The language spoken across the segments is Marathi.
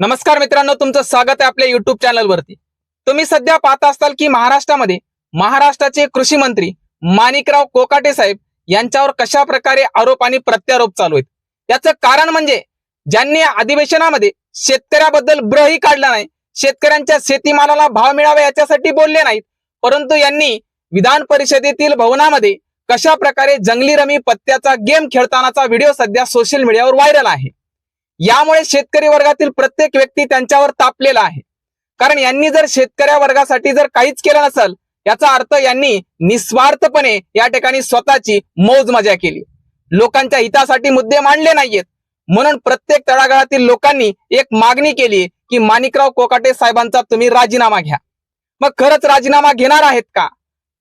नमस्कार मित्रांनो तुमचं स्वागत आहे आपल्या युट्यूब चॅनलवरती तुम्ही सध्या पाहत असताल की महाराष्ट्रामध्ये महाराष्ट्राचे कृषी मंत्री माणिकराव कोकाटे साहेब यांच्यावर कशा प्रकारे आरोप आणि प्रत्यारोप चालू आहेत? याचं कारण म्हणजे ज्यांनी अधिवेशनामध्ये शेतकऱ्याबद्दल ब्रही काढला नाही शेतकऱ्यांच्या शेतीमालाला भाव मिळावा याच्यासाठी बोलले नाहीत परंतु यांनी विधान परिषदेतील भवनामध्ये कशा प्रकारे जंगली रमी पत्त्याचा गेम खेळतानाचा व्हिडिओ सध्या सोशल मीडियावर व्हायरल आहे. यामुळे शेतकरी वर्गातील प्रत्येक व्यक्ती त्यांच्यावर तापलेला आहे. कारण यांनी जर शेतकऱ्या वर्गासाठी जर काहीच केलं नसेल याचा अर्थ यांनी निस्वार्थपणे या ठिकाणी स्वतःची मौज मजा केली. लोकांच्या हितासाठी मुद्दे मांडले नाहीयेत. म्हणून प्रत्येक तळागाळातील लोकांनी एक मागणी केली की माणिकराव कोकाटे साहेबांचा तुम्ही राजीनामा घ्या. मग खरंच राजीनामा घेणार आहेत का?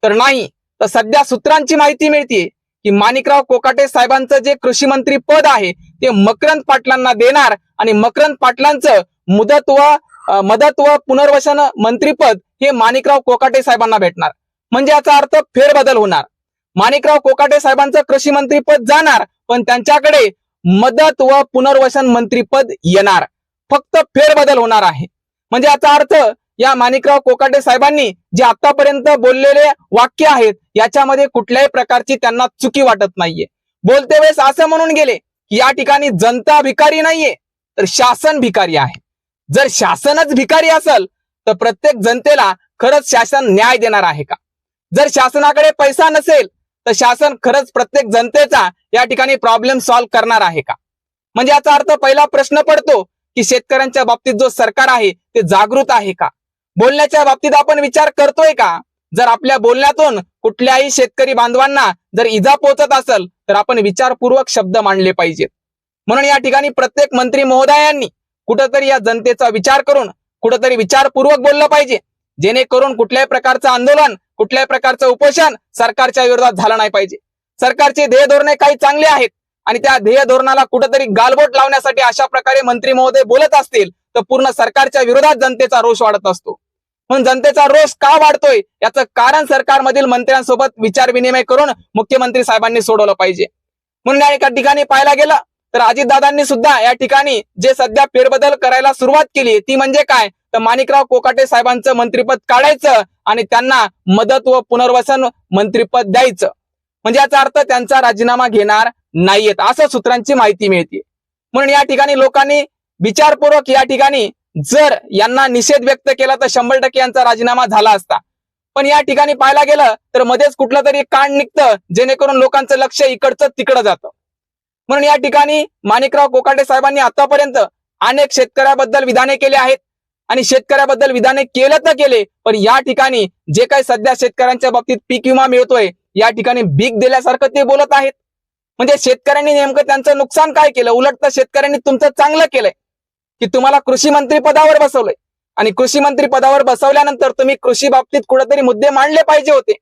तर नाही. तर सध्या सूत्रांची माहिती मिळते की माणिकराव कोकाटे साहेबांचं जे कृषी मंत्री पद आहे ते मकरंद पाटलांना देणार आणि मकरंद पाटलांचं मुदत व मदत व पुनर्वसन मंत्रीपद हे माणिकराव कोकाटे साहेबांना भेटणार. म्हणजे याचा अर्थ फेरबदल होणार. माणिकराव कोकाटे साहेबांचं कृषी मंत्रीपद जाणार पण त्यांच्याकडे मदत व पुनर्वसन मंत्रीपद येणार. फक्त फेरबदल होणार आहे. म्हणजे याचा अर्थ या माणिकराव कोकाटे साहेबांनी जे आतापर्यंत बोललेले वाक्य आहेत याच्यामध्ये कुठल्याही प्रकारची त्यांना चुकी वाटत नाहीये. बोलते वेळेस असं म्हणून गेले की या ठिकाणी जनता भिकारी नाहीये तर शासन भिकारी आहे. जर शासनच भिकारी असेल तर प्रत्येक जनतेला खरंच शासन न्याय देणार आहे का? जर शासनाकडे पैसा नसेल तर शासन खरंच प्रत्येक जनतेचा या ठिकाणी प्रॉब्लेम सॉल्व्ह करणार आहे का? म्हणजे याचा अर्थ पहिला प्रश्न पडतो की शेतकऱ्यांच्या बाबतीत जो सरकार आहे ते जागृत आहे का? बोलण्याच्या बाबतीत आपण विचार करतोय का? जर आपल्या बोलण्यातून कुठल्याही शेतकरी बांधवांना जर इजा पोहोचत असेल तर आपण विचारपूर्वक शब्द मांडले पाहिजेत. म्हणून या ठिकाणी प्रत्येक मंत्री महोदयांनी कुठंतरी या जनतेचा विचार करून कुठंतरी विचारपूर्वक बोललं पाहिजे. जेणेकरून कुठल्याही प्रकारचं आंदोलन कुठल्याही प्रकारचं उपोषण सरकारच्या विरोधात झालं नाही पाहिजे. सरकारचे ध्येय धोरणे काही चांगले आहेत आणि त्या ध्येय धोरणाला कुठंतरी गालबोट लावण्यासाठी अशा प्रकारे मंत्री महोदय बोलत असतील तर पूर्ण सरकारच्या विरोधात जनतेचा रोष वाढत असतो. म्हणून जनतेचा रोष का वाढतोय? याचं कारण सरकारमधील मंत्र्यांसोबत विचार विनिमय करून मुख्यमंत्री साहेबांनी सोडवलं पाहिजे. म्हणून या एका ठिकाणी पाहायला गेलं तर अजितदादांनी सुद्धा या ठिकाणी जे सध्या फेरबदल करायला सुरुवात केली ती म्हणजे काय? तर माणिकराव कोकाटे साहेबांचं मंत्रीपद काढायचं आणि त्यांना मदत व पुनर्वसन मंत्रीपद द्यायचं. म्हणजे याचा अर्थ त्यांचा राजीनामा घेणार नाहीयेत असं सूत्रांची माहिती मिळते म्हणून या ठिकाणी लोकांनी विचारपूर्वक या ठिकाणी जर यांना निषेध व्यक्त केला तर शंभर टक्के यांचा राजीनामा झाला असता. पण या ठिकाणी पाहायला गेलं तर मध्येच कुठलं तरी कांड निघतं जेणेकरून लोकांचं लक्ष इकडचं तिकडं जातं. म्हणून या ठिकाणी माणिकराव कोकाटे साहेबांनी आतापर्यंत अनेक शेतकऱ्याबद्दल विधाने केले आहेत. आणि शेतकऱ्याबद्दल विधाने केलं तर केले पण या ठिकाणी जे काही सध्या शेतकऱ्यांच्या बाबतीत पीक विमा मिळतोय या ठिकाणी बीक दिल्यासारखं ते बोलत आहेत. म्हणजे शेतकऱ्यांनी नेमकं त्यांचं नुकसान काय केलं? उलट तर शेतकऱ्यांनी तुमचं चांगलं केलंय. की तुम्हाला कृषी मंत्री पदावर बसवलंय. आणि कृषी मंत्री पदावर बसवल्यानंतर तुम्ही कृषी बाबतीत कुठेतरी मुद्दे मांडले पाहिजे होते.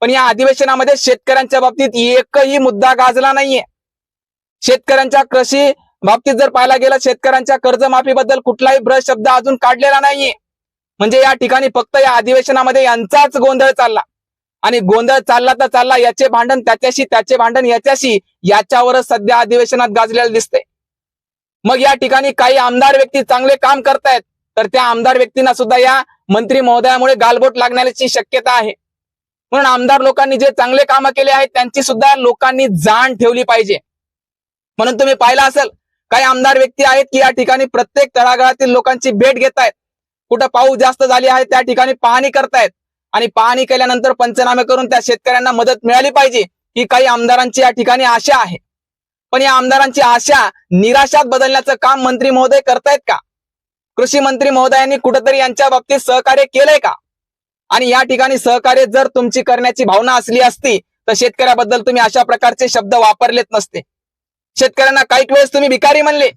पण या अधिवेशनामध्ये शेतकऱ्यांच्या बाबतीत एकही मुद्दा गाजला नाहीये. शेतकऱ्यांच्या कृषी बाबतीत जर पाहायला गेलं शेतकऱ्यांच्या कर्जमाफीबद्दल कुठलाही ब्रश शब्द अजून काढलेला नाहीये. म्हणजे या ठिकाणी फक्त या अधिवेशनामध्ये यांचाच गोंधळ चालला. आणि गोंधळ चालला तर चालला याचे भांडण त्याच्याशी त्याचे भांडण याच्याशी याच्यावरच सध्या अधिवेशनात गाजलेलं दिसतंय. मग या ठिकाणी काही आमदार व्यक्ती चांगले काम करतायत तर त्या आमदार व्यक्तींना सुद्धा या मंत्री महोदयामुळे गालबोट लागण्याची शक्यता आहे. म्हणून आमदार लोकांनी जे चांगले कामं केले आहेत त्यांची सुद्धा लोकांनी जाण ठेवली पाहिजे. म्हणून तुम्ही पाहिलं असेल काही आमदार व्यक्ती आहेत की या ठिकाणी प्रत्येक तळागाळातील लोकांची भेट घेत आहेत कुठं पाऊस जास्त झाली आहे त्या ठिकाणी पाहणी करतायत. आणि पाहणी केल्यानंतर पंचनामे करून त्या शेतकऱ्यांना मदत मिळाली पाहिजे ही काही आमदारांची या ठिकाणी आशा आहे. पण या आमदारांची आशा निराशात बदलण्याचं काम मंत्री महोदय करतायत का? कृषी मंत्री महोदयांनी कुठेतरी यांच्या बाबतीत सहकार्य केलंय का? आणि या ठिकाणी सहकार्य जर तुमची करण्याची भावना असली असती तर शेतकऱ्याबद्दल तुम्ही अशा प्रकारचे शब्द वापरलेत नसते. शेतकऱ्यांना काही वेळेस तुम्ही भिकारी म्हणले.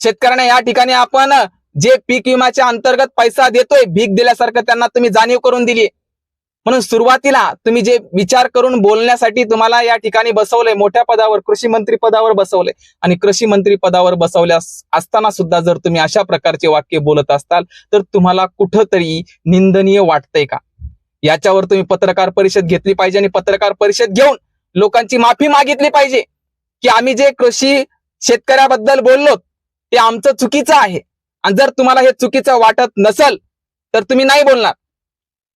शेतकऱ्यांना या ठिकाणी आपण जे पीक विम्याच्या अंतर्गत पैसा देतोय भीक दिल्यासारखं त्यांना तुम्ही जाणीव करून दिली म्हणून सुरुवातीला तुम्ही जे विचार करून बोलण्यासाठी तुम्हाला या ठिकाणी बसवलंय मोठ्या पदावर कृषी मंत्री पदावर बसवलंय. आणि कृषी मंत्री पदावर बसवल्या असताना सुद्धा जर तुम्ही अशा प्रकारचे वाक्य बोलत असताल तर तुम्हाला कुठंतरी निंदनीय वाटतंय का? याच्यावर तुम्ही पत्रकार परिषद घेतली पाहिजे आणि पत्रकार परिषद घेऊन लोकांची माफी मागितली पाहिजे. की आम्ही जे कृषी शेतकऱ्याबद्दल बोललो ते आमचं चुकीचं आहे. आणि जर तुम्हाला हे चुकीचं वाटत नसल तर तुम्ही नाही बोलणार.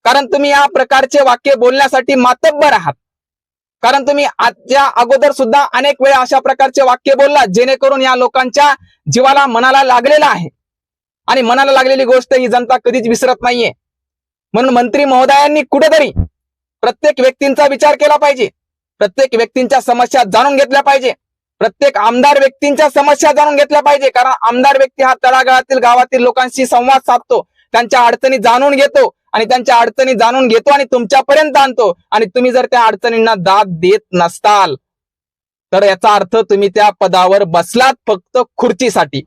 कारण तुम्ही या प्रकारचे वाक्य बोलण्यासाठी मातब्बर आहात. कारण तुम्ही आजच्या अगोदर सुद्धा अनेक वेळा अशा प्रकारचे वाक्य बोललात जेणेकरून या लोकांच्या जीवाला मनाला लागलेला आहे. आणि मनाला लागलेली गोष्ट ही जनता कधीच विसरत नाहीये. म्हणून मंत्री महोदयांनी कुठेतरी प्रत्येक व्यक्तींचा विचार केला पाहिजे. प्रत्येक व्यक्तींच्या समस्या जाणून घेतल्या पाहिजे. प्रत्येक आमदार व्यक्तींच्या समस्या जाणून घेतल्या पाहिजे. कारण आमदार व्यक्ती हा तळागाळातील गावातील लोकांशी संवाद साधतो. त्यांच्या अडचणी जाणून घेतो. आणि त्यांच्या अडचणी जाणून घेतो आणि तुमच्यापर्यंत आणतो. आणि तुम्ही जर त्या अडचणींना दाद देत नसताल तर याचा अर्थ तुम्ही त्या पदावर बसलात फक्त खुर्चीसाठी.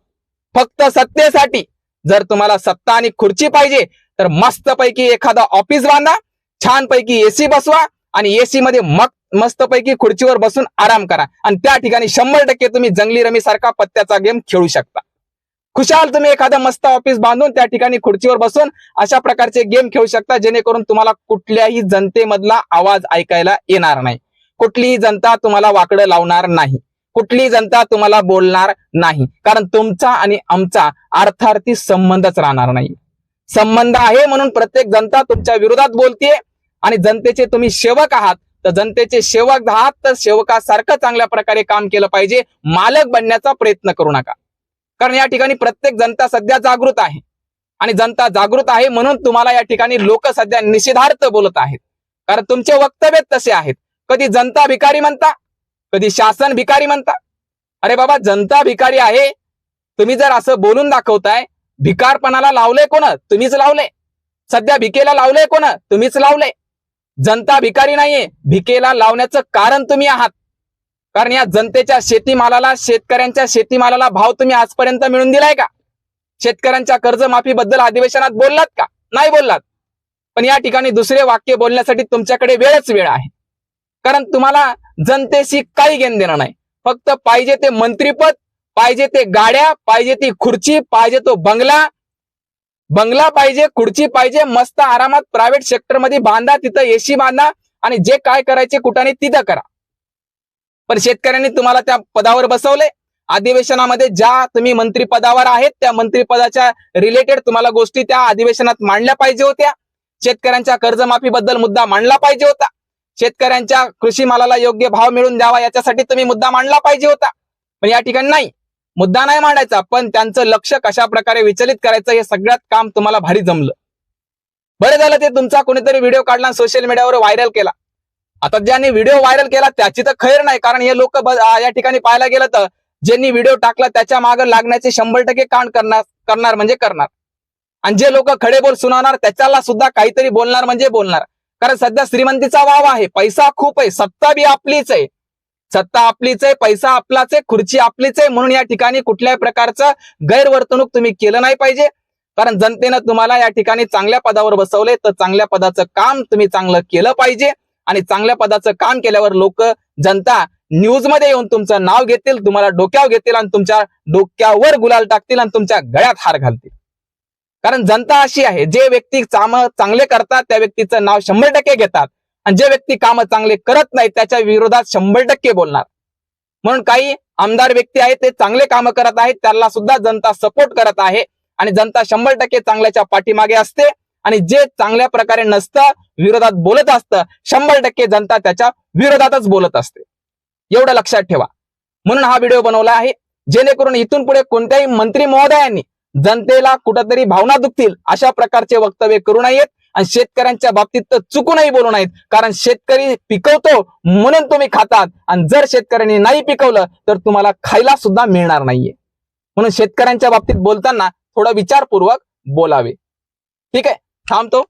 फक्त सत्तेसाठी. जर तुम्हाला सत्ता आणि खुर्ची पाहिजे तर मस्तपैकी एखादा ऑफिस बांधा छानपैकी एसी बसवा आणि एसी मध्ये मग मस्तपैकी खुर्चीवर बसून आराम करा. आणि त्या ठिकाणी शंभर टक्के तुम्ही जंगली रमी सारखा पत्त्याचा गेम खेळू शकता. खुशाल तुम्ही एखादं मस्त ऑफिस बांधून त्या ठिकाणी खुर्चीवर बसून अशा प्रकारचे गेम खेळू शकता जेणेकरून तुम्हाला कुठल्याही जनतेमधला आवाज ऐकायला येणार नाही. कुठलीही जनता तुम्हाला वाकडं लावणार नाही. कुठलीही जनता तुम्हाला बोलणार नाही. कारण तुमचा आणि आमचा अर्थार्थी संबंधच राहणार नाही. संबंध आहे म्हणून प्रत्येक जनता तुमच्या विरोधात बोलतेय आणि जनतेचे तुम्ही सेवक आहात. तर जनतेचे सेवक आहात तर सेवकासारखं चांगल्या प्रकारे काम केलं पाहिजे. मालक बनण्याचा प्रयत्न करू नका. कारण या ठिकाणी प्रत्येक जनता सध्या जागृत आहे. आणि जनता जागृत आहे म्हणून तुम्हाला या ठिकाणी लोक सध्या निषेधार्थ बोलत आहेत. कारण तुमचे वक्तव्य तसे आहेत. कधी जनता भिकारी म्हणता कधी शासन भिकारी म्हणता. अरे बाबा जनता भिकारी आहे. तुम्ही जर असं बोलून दाखवताय भिकारपणाला लावलंय कोण? तुम्हीच लावलंय. सध्या भिकेला लावलंय कोण? तुम्हीच लावलंय. जनता भिकारी नाहीये. भिकेला लावण्याचं कारण तुम्ही आहात. कारण या जनतेच्या शेतीमालाला शेतकऱ्यांच्या शेतीमालाला भाव तुम्ही आजपर्यंत मिळून दिलाय का? शेतकऱ्यांच्या कर्जमाफीबद्दल अधिवेशनात बोललात का? नाही बोललात. पण या ठिकाणी दुसरे वाक्य बोलण्यासाठी तुमच्याकडे वेळच वेळ आहे. कारण तुम्हाला जनतेशी काही घेण देणं नाही. फक्त पाहिजे ते मंत्रीपद पाहिजे ते गाड्या पाहिजे ती खुर्ची पाहिजे तो बंगला. बंगला पाहिजे खुर्ची पाहिजे मस्त आरामात प्रायव्हेट सेक्टरमध्ये बांधा तिथं एसी बांधा आणि जे काय करायचे कुठाने तिथं करा. पण शेतकऱ्यांनी तुम्हाला त्या पदावर बसवले. अधिवेशनामध्ये ज्या तुम्ही मंत्रिपदावर आहेत त्या मंत्रिपदाच्या रिलेटेड तुम्हाला गोष्टी त्या अधिवेशनात मांडल्या पाहिजे होत्या. शेतकऱ्यांच्या कर्जमाफीबद्दल मुद्दा मांडला पाहिजे होता. शेतकऱ्यांच्या कृषी मालाला योग्य भाव मिळून द्यावा याच्यासाठी तुम्ही मुद्दा मांडला पाहिजे होता. पण या ठिकाणी नाही. मुद्दा नाही मांडायचा पण त्यांचं लक्ष कशा प्रकारे विचलित करायचं हे सगळ्यात काम तुम्हाला भारी जमलं. बरं झालं ते तुमचा कोणीतरी व्हिडिओ काढला सोशल मीडियावर व्हायरल केला. आता ज्यांनी व्हिडिओ व्हायरल केला त्याची तर खैर नाही कारण हे लोक या ठिकाणी पाहायला गेलं तर ज्यांनी व्हिडिओ टाकला त्याच्यामागे लागण्याचे शंभर टक्के कांड करणार करणार म्हणजे करणार. आणि जे लोक खडे बोल सुनावणार त्याच्याला सुद्धा काहीतरी बोलणार म्हणजे बोलणार. कारण सध्या श्रीमंतीचा वाव आहे पैसा खूप आहे सत्ता बी आपलीच आहे. सत्ता आपलीच आहे पैसा आपलाच आहे खुर्ची आपलीच आहे म्हणून या ठिकाणी कुठल्याही प्रकारचं गैरवर्तणूक तुम्ही केलं नाही पाहिजे. कारण जनतेनं तुम्हाला या ठिकाणी चांगल्या पदावर बसवले तर चांगल्या पदाचं काम तुम्ही चांगलं केलं पाहिजे. आणि चांगल्या पदाचं काम केल्यावर लोक जनता न्यूजमध्ये येऊन तुमचं नाव घेतील तुम्हाला डोक्यावर घेतील आणि तुमच्या डोक्यावर गुलाल टाकतील आणि तुमच्या गळ्यात हार घालतील. कारण जनता अशी आहे जे व्यक्ती काम चांगले करतात त्या व्यक्तीचं नाव शंभर टक्के घेतात. आणि जे व्यक्ती काम चांगले करत नाहीत त्याच्या विरोधात शंभर टक्के बोलणार. म्हणून काही आमदार व्यक्ती आहेत ते चांगले काम करत आहेत त्याला सुद्धा जनता सपोर्ट करत आहे. आणि जनता शंभर टक्के चांगल्याच्या पाठीमागे असते. आणि जे चांगल्या प्रकारे नसतं विरोधात बोलत असतं शंभर टक्के जनता त्याच्या विरोधातच बोलत असते. एवढं लक्षात ठेवा. म्हणून हा व्हिडिओ बनवला आहे. जेणेकरून इथून पुढे कोणत्याही मंत्री महोदयांनी जनतेला कुठंतरी भावना दुखतील अशा प्रकारचे वक्तव्य करू नयेत आणि शेतकऱ्यांच्या बाबतीत तर चुकूनही बोलू नयेत. कारण शेतकरी पिकवतो म्हणून तुम्ही खातात आणि जर शेतकऱ्यांनी नाही पिकवलं तर तुम्हाला खायला सुद्धा मिळणार नाहीये. म्हणून शेतकऱ्यांच्या बाबतीत बोलताना थोडं विचारपूर्वक बोलावे. ठीक आहे? थांबतो.